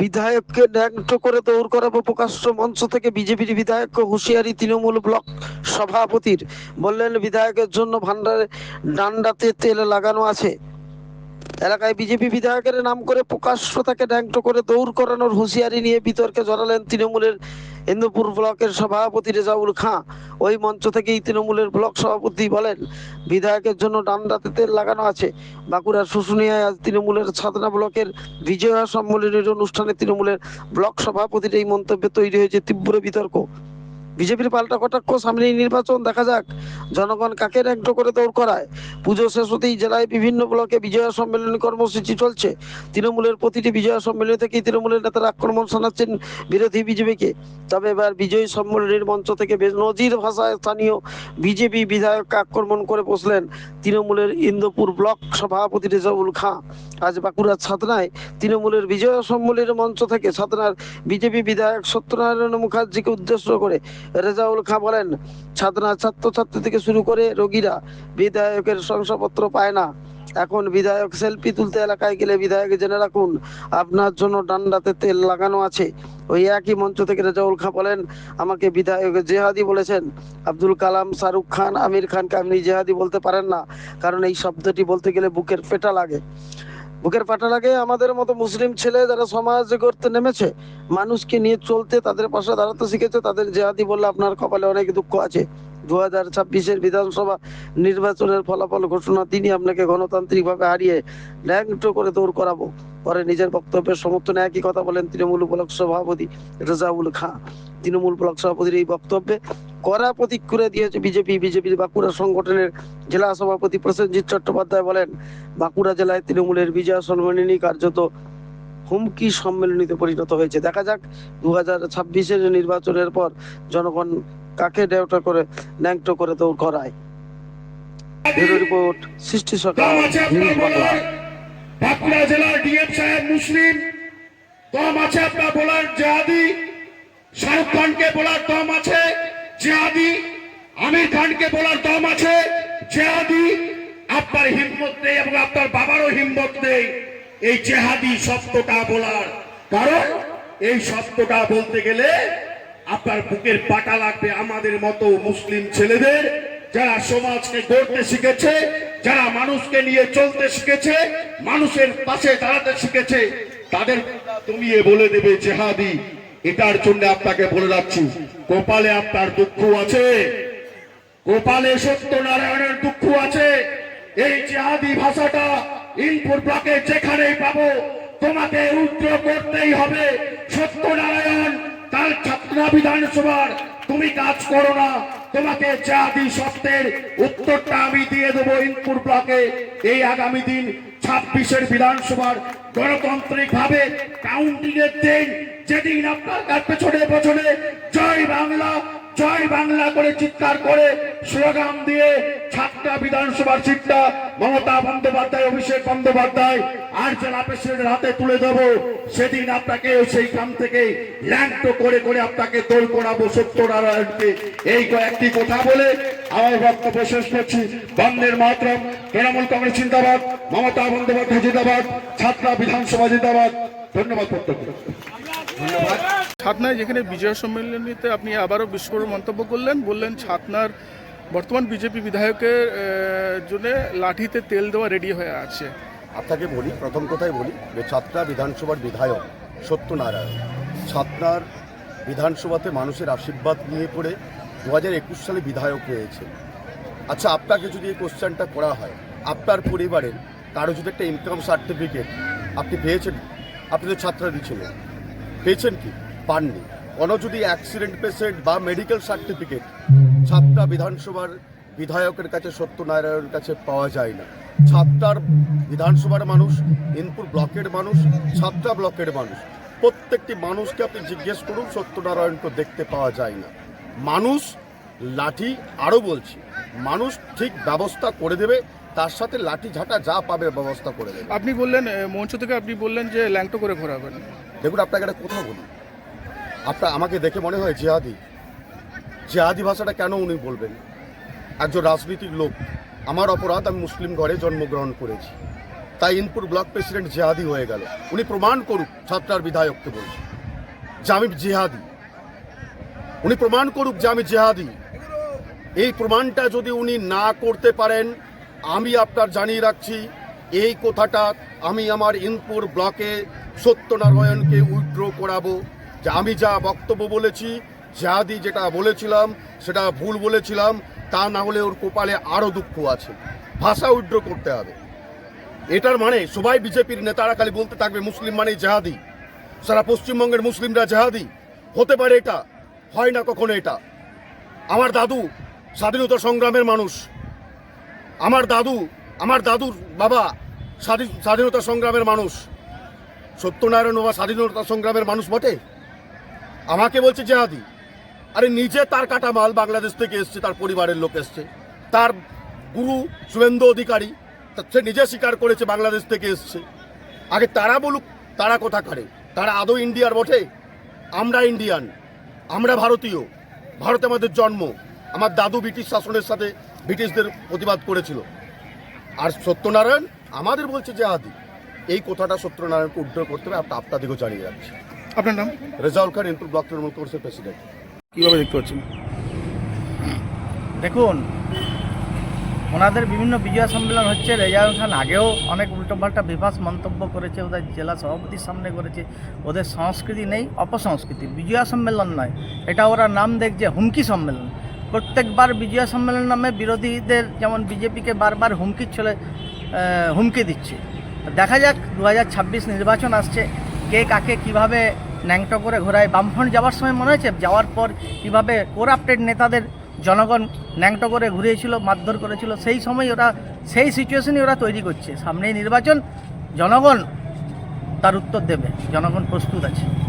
বিধায়ককে ন্যাংট করে দৌড় করাবো প্রকাশ্য মঞ্চ থেকে বিজেপির বিধায়ক হুঁশিয়ারি তৃণমূল ব্লক সভাপতির। বললেন, বিধায়কের জন্য ভান্ডারে ডান্ডাতে তেল লাগানো আছে। এলাকায় বিজেপি বিধায়কের নাম করে প্রকাশ্য তাকে ন্যাংট করে দৌড় করানোর হুঁশিয়ারি নিয়ে বিতর্কে জড়ালেন তৃণমূলের ইন্দুপুর ব্লকের সভাপতি রেজাউল খাঁ ওই মঞ্চ থেকেই তৃণমূলের ব্লক সভাপতি বলেন, বিধায়কের জন্য ডান্ডাতে তেল লাগানো আছে। বাঁকুড়ার শুশুনিয়ায় আজ তৃণমূলের ছাতনা ব্লকের বিজয়া সম্মেলনের অনুষ্ঠানে তৃণমূলের ব্লক সভাপতির এই মন্তব্যে তৈরি হয়েছে তীব্র বিতর্ক। বিজেপির পাল্টা কটাক্ষ সামনেই নির্বাচন, দেখা যাক জনগণ কাকে ন্যাংট করে দৌড় করায়। পুজো শেষ হতেই জেলায় বিভিন্ন ব্লকে বিজয়া সম্মেলনী কর্মসূচি চলছে। তৃণমূলের প্রতিটি বিজয়া সম্মেলনী থেকেই তৃণমূলের নেতারা আক্রমণ শোনাচ্ছেন বিরোধী বিজেপিকে। তবে এবার বিজয়ী সম্মেলনীর মঞ্চ থেকে বেশ নজির ভাষায় স্থানীয় বিজেপি বিধায়ককে আক্রমণ করে বসলেন তৃণমূলের ইন্দোপুর ব্লক সভাপতি রেজাউল খাঁ। আজ বাঁকুড়ার ছাতনায় তৃণমূলের বিজয় সম্মেলনের মঞ্চ থেকে ছাতনার বিজেপি বিধায়ক সত্যনারায়ণ মুখার্জিকে উদ্দেশ্য করে রেজাউল খাঁ বলেন, ছাতনার ছাত্রছাত্রী থেকে শুরু করে রোগীরা বিধায়কের শংসাপত্র পায় না। এখন বিধায়ক সেলফি তুলতে এলাকায় গেলে বিধায়ক জেনে রাখুন, আপনার জন্য ডান্ডাতে তেল লাগানো আছে। ওই একই মঞ্চ থেকে রেজাউল খাঁ বলেন, আমাকে বিধায়ক জেহাদি বলেছেন। আব্দুল কালাম, শাহরুখ খান, আমির খানকে আপনি জেহাদি বলতে পারেন না, কারণ এই শব্দটি বলতে গেলে বুকের পেটা লাগে। বুকের পাটা লাগে, আমাদের মতো মুসলিম ছেলে যারা সমাজ করতে নেমেছে, মানুষকে নিয়ে চলতে তাদের পাশে দাঁড়াতে শিখেছে, তাদের জেহাদি বললে আপনার কপালে অনেক দুঃখ আছে। দু হাজার ছাব্বিশের বিধানসভা নির্বাচনের ফলাফল ঘোষণা, তিনি আপনাকে গণতান্ত্রিকভাবে হারিয়ে ন্যাংটো করে দৌড় করাবো। পরে নিজের বক্তব্যের সমর্থনে একই কথা বলেন তৃণমূল ব্লক সভাপতি রেজাউল খাঁ। তৃণমূল ব্লক সভাপতির এই বক্তব্যে কড়া প্রতিক্রিয়া দিয়েছে বিজেপি বিজেপির বাঁকুড়া সংগঠনের জেলা সভাপতি প্রসেনজিৎ চট্টোপাধ্যায় বলেন, বাঁকুড়া জেলায় তৃণমূলের বিজয় সম্মেলনী কার্যত হুমকি সম্মেলনীতে পরিণত হয়েছে। দেখা যাক দু হাজার ছাব্বিশের নির্বাচনের পর জনগণ কাকে ডেউটা করে, ন্যাংটো করে দৌড় করায়। Bureau report, Srishti news Bangla. Bankura জেলার ডিএম সাহেব মুসলিম, দম আছে আপনার বলার জেহাদি, শাহরুখ খানকে বলার দম আছে। জেহাদি আমির খানকে বলার দম আছে। জেহাদি, আপনার হিম্মত নেই এবং আপনার বাবারও হিম্মত নেই। এই জেহাদি শব্দটা বলার। কারণ এই শব্দটা বলতে গেলে আপনার বুকের পাটা লাগবে আমাদের মতো মুসলিম ছেলেদের যারা সমাজকে গড়তে শিখেছে, যারা মানুষকে নিয়ে চলতে শিখেছে, মানুষের পাশে দাঁড়াতে শিখেছে। তাদের তুমি বলে দেবে জেহাদি এটার জন্য আপনাকে বলে রাখছি কপালে আপনার দুঃখ আছে, গোপালে সত্যনারায়ণের দুঃখ আছে। এই জেহাদি ভাষাটা ইনপুর ব্লকে যেখানেই পাবো, তোমাকে রুদ্র করতেই হবে। সত্যনারায়ণ তার ছাত্রা বিধানসভার তুমি কাজ করো না, তোমাকে জাতি সত্যের উত্তরটা আমি দিয়ে দেবো ইনপুর ব্লকে। এই আগামী দিন ছাব্বিশের বিধানসভার গণতান্ত্রিক ভাবে কাউন্টিং এর দিন যেদিন আপনার পেছনে পেছনে জয় বাংলা জয় বাংলা করে চিৎকার করে স্লোগান দিয়ে ছাত্রা বিধানসভার সিটটা মমতা বন্দ্যোপাধ্যায়, অভিষেক বন্দ্যোপাধ্যায়, আর জেলা প্রেসিডেন্টের হাতে তুলে দেব, সেদিন আপনাকে সেই গ্রাম থেকে ল্যান্ড করে করে আপনাকে দোল করাবো সত্যনারায়ণকে। এই কয়েকটি কথা বলে আমার বক্তব্য শেষ করছি। বন্দের মাতরম তৃণমূল কংগ্রেস জিন্দাবাদ, মমতা বন্দ্যোপাধ্যায় জিন্দাবাদ ছাত্রা বিধানসভা জিন্দাবাদ। ধন্যবাদ বক্তব্য ছাতনায় যেখানে বিজয় সম্মেলনীতে আপনি আবারও বিস্ফোরক মন্তব্য করলেন বললেন ছাতনার বর্তমান বিজেপি বিধায়কের জন্য লাঠিতে তেল দেওয়া রেডি হয়ে আছে। আপনাকে বলি প্রথম কথাই বলি যে ছাত্রা বিধানসভার বিধায়ক সত্যনারায়ণ। ছাত্রার বিধানসভাতে মানুষের আশীর্বাদ নিয়ে পড়ে দু হাজার একুশ সালে বিধায়ক হয়েছে আচ্ছা আপনাকে যদি এই কোশ্চেনটা করা হয় আপনার পরিবারের কারও যদি একটা ইনকাম সার্টিফিকেট আপনি পেয়েছেন? আপনি তো ছাত্রা দিয়েছিলেন পেয়েছেন কি? পাননি। যদি অ্যাক্সিডেন্ট পেশেন্ট বা মেডিকেল সার্টিফিকেট ছাত্রা বিধানসভার বিধায়কের কাছে সত্যনারায়ণের কাছে পাওয়া যায় না। ছাত্রার বিধানসভার মানুষ, ইনপুর ব্লকের মানুষ, ছাত্রা ব্লকের মানুষ। প্রত্যেকটি মানুষকে আপনি জিজ্ঞেস করুন, সত্যনারায়ণকে দেখতে পাওয়া যায় না। মানুষ লাঠি আরও বলছি, মানুষ ঠিক ব্যবস্থা করে দেবে, তার সাথে লাঠি ঝাঁটা যা পাবে ব্যবস্থা করে দেবে। আপনি বললেন মঞ্চ থেকে আপনি বললেন যে ল্যাংটো করে ঘোরাবেন। দেখুন, আপনাকে একটা কথা বলি। আপনার, আমাকে দেখে মনে হয় জেহাদি। জেহাদি ভাষাটা কেন উনি বলবেন? একজন রাজনীতিক লোক। আমার অপরাধ, আমি মুসলিম ঘরে জন্মগ্রহণ করেছি। তাই ইনপুর ব্লক প্রেসিডেন্ট জেহাদি হয়ে গেল। উনি প্রমাণ করুক, ছাত্রার বিধায়ককে বলছে, যে আমি জেহাদি। উনি প্রমাণ করুক যে আমি জেহাদি। এই প্রমাণটা যদি উনি না করতে পারেন, আমি আপনার জানিয়ে রাখছি, এই কথাটা আমি আমার ইনপুর ব্লকে সত্যনারায়ণকে উইথড্র করাবো। যে আমি যা বক্তব্য বলেছি, জেহাদি যেটা বলেছিলাম, সেটা ভুল বলেছিলাম, তা না হলে ওর কপালে আরও দুঃখ আছে। ভাষা উইথড্র করতে হবে। এটার মানে সবাই বিজেপির নেতারা খালি বলতে থাকবে মুসলিম মানে জেহাদি। সারা পশ্চিমবঙ্গের মুসলিমরা জেহাদি। হতে পারে এটা, হয় না কখনো এটা। আমার দাদু স্বাধীনতা সংগ্রামের মানুষ। আমার দাদু, আমার দাদুর বাবা স্বাধীন স্বাধীনতা সংগ্রামের মানুষ। সত্যনারায়ণ বাবা স্বাধীনতা সংগ্রামের মানুষ বটে? আমাকে বলছে জেহাদি, আরে নিজে তার কাটা মাল বাংলাদেশ থেকে এসছে, তার পরিবারের লোক এসছে। তার গুরু শুভেন্দু অধিকারী সে নিজে স্বীকার করেছে বাংলাদেশ থেকে এসছে। আগে তারা বলুক, তারা কোথা করে তারা আদৌ ইন্ডিয়ার বটে? আমরা ইন্ডিয়ান, আমরা ভারতীয়। ভারতে আমাদের জন্ম। আমার দাদু ব্রিটিশ শাসনের সাথে ব্রিটিশদের প্রতিবাদ করেছিল। আর সত্যনারায়ণ আমাদের বলছে আদি এই কথাটা সত্যনারায়ণকে উদ্ধার করতে হবে আপনি আপনাদেরকেও জানিয়ে রাখছি আপনার নাম? রেজাউল খান ইনপুর ব্লক তৃণমূল কংগ্রেসের প্রেসিডেন্ট। কীভাবে দেখতে পাচ্ছেন? দেখুন ওনাদের বিভিন্ন বিজয় সম্মেলন হচ্ছে। রেজাউল খান আগেও অনেক উল্টোপাল্টা বিভাস মন্তব্য করেছে ওদের জেলা সভাপতির সামনে করেছে। ওদের সংস্কৃতি নেই অপসংস্কৃতি। বিজয়া সম্মেলন নয় এটা ওরা নাম দেখছে হুমকি সম্মেলন। প্রত্যেকবার বিজয়া সম্মেলন নামে বিরোধীদের যেমন বিজেপিকে বারবার হুমকির ছলে আহ, হুমকি দিচ্ছে। দেখা যাক দু হাজার ছাব্বিশ নির্বাচন আসছে। কে কাকে কীভাবে ন্যাংটো করে ঘোরায়। বামফ্রন্ট যাওয়ার সময় মনে হয়েছে, যাওয়ার পর কীভাবে কোরাপ্টেড নেতাদের জনগণ ন্যাংটো করে ঘুরিয়েছিল, মারধর করেছিল, সেই সময় ওরা, সেই সিচুয়েশনই ওরা তৈরি করছে। সামনেই নির্বাচন, জনগণ তার উত্তর দেবে। জনগণ প্রস্তুত আছে।